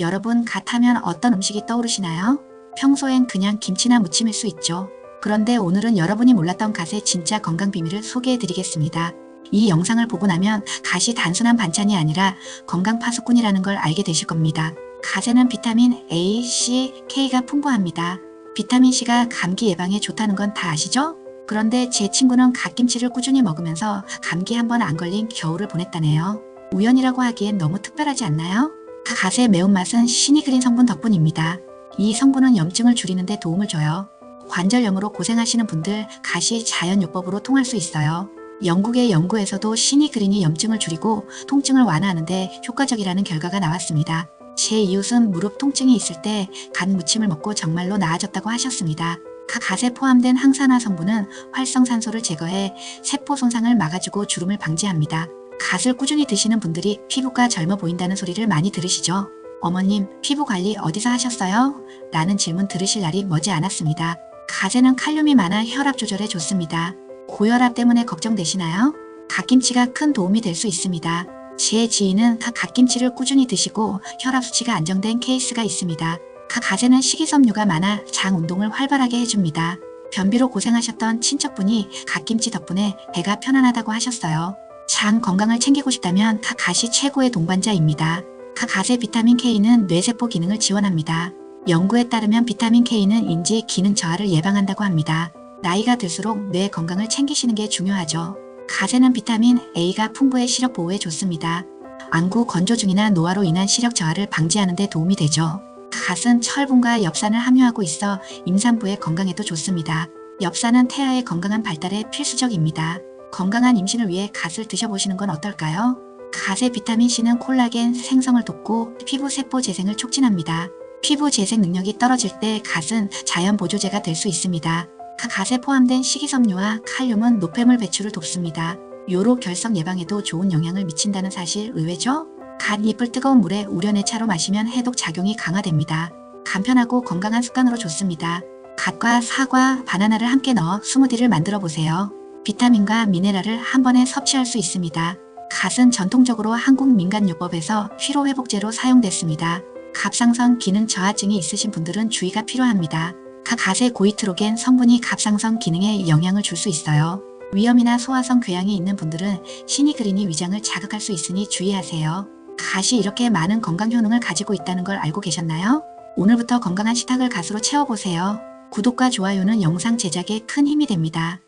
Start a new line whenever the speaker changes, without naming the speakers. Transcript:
여러분 갓하면 어떤 음식이 떠오르시나요? 평소엔 그냥 김치나 무침일 수 있죠. 그런데 오늘은 여러분이 몰랐던 갓의 진짜 건강 비밀을 소개해 드리겠습니다. 이 영상을 보고 나면 갓이 단순한 반찬이 아니라 건강 파수꾼이라는 걸 알게 되실 겁니다. 갓에는 비타민 A, C, K가 풍부합니다. 비타민 C가 감기 예방에 좋다는 건 다 아시죠? 그런데 제 친구는 갓김치를 꾸준히 먹으면서 감기 한 번 안 걸린 겨울을 보냈다네요. 우연이라고 하기엔 너무 특별하지 않나요? 갓의 매운맛은 신이 그린 성분 덕분입니다. 이 성분은 염증을 줄이는 데 도움을 줘요. 관절염으로 고생하시는 분들 갓이 자연요법으로 통할 수 있어요. 영국의 연구에서도 신이 그린이 염증을 줄이고 통증을 완화하는 데 효과적이라는 결과가 나왔습니다. 제 이웃은 무릎 통증이 있을 때갓 무침을 먹고 정말로 나아졌다고 하셨습니다. 갓에 포함된 항산화 성분은 활성산소를 제거해 세포 손상을 막아주고 주름을 방지합니다. 갓을 꾸준히 드시는 분들이 피부가 젊어 보인다는 소리를 많이 들으시죠? 어머님, 피부 관리 어디서 하셨어요? 라는 질문 들으실 날이 머지 않았습니다. 갓에는 칼륨이 많아 혈압 조절에 좋습니다. 고혈압 때문에 걱정되시나요? 갓김치가 큰 도움이 될 수 있습니다. 제 지인은 갓김치를 꾸준히 드시고 혈압 수치가 안정된 케이스가 있습니다. 갓에는 식이섬유가 많아 장 운동을 활발하게 해줍니다. 변비로 고생하셨던 친척분이 갓김치 덕분에 배가 편안하다고 하셨어요. 장 건강을 챙기고 싶다면 갓이 최고의 동반자입니다. 갓의 비타민 K는 뇌세포 기능을 지원합니다. 연구에 따르면 비타민 K는 인지 기능 저하를 예방한다고 합니다. 나이가 들수록 뇌 건강을 챙기시는 게 중요하죠. 갓에는 비타민 A가 풍부해 시력 보호에 좋습니다. 안구 건조증이나 노화로 인한 시력 저하를 방지하는 데 도움이 되죠. 갓은 철분과 엽산을 함유하고 있어 임산부의 건강에도 좋습니다. 엽산은 태아의 건강한 발달에 필수적입니다. 건강한 임신을 위해 갓을 드셔보시는 건 어떨까요? 갓의 비타민C는 콜라겐 생성을 돕고 피부 세포 재생을 촉진합니다. 피부 재생 능력이 떨어질 때 갓은 자연 보조제가 될 수 있습니다. 갓에 포함된 식이섬유와 칼륨은 노폐물 배출을 돕습니다. 요로 결석 예방에도 좋은 영향을 미친다는 사실 의외죠? 갓 잎을 뜨거운 물에 우려내 차로 마시면 해독 작용이 강화됩니다. 간편하고 건강한 습관으로 좋습니다. 갓과 사과, 바나나를 함께 넣어 스무디를 만들어 보세요. 비타민과 미네랄을 한 번에 섭취할 수 있습니다. 갓은 전통적으로 한국 민간요법에서 피로회복제로 사용됐습니다. 갑상선 기능 저하증이 있으신 분들은 주의가 필요합니다. 갓의 고이트로겐 성분이 갑상선 기능에 영향을 줄 수 있어요. 위염이나 소화성 궤양이 있는 분들은 시니그린이 위장을 자극할 수 있으니 주의하세요. 갓이 이렇게 많은 건강 효능을 가지고 있다는 걸 알고 계셨나요? 오늘부터 건강한 식탁을 갓으로 채워보세요. 구독과 좋아요는 영상 제작에 큰 힘이 됩니다.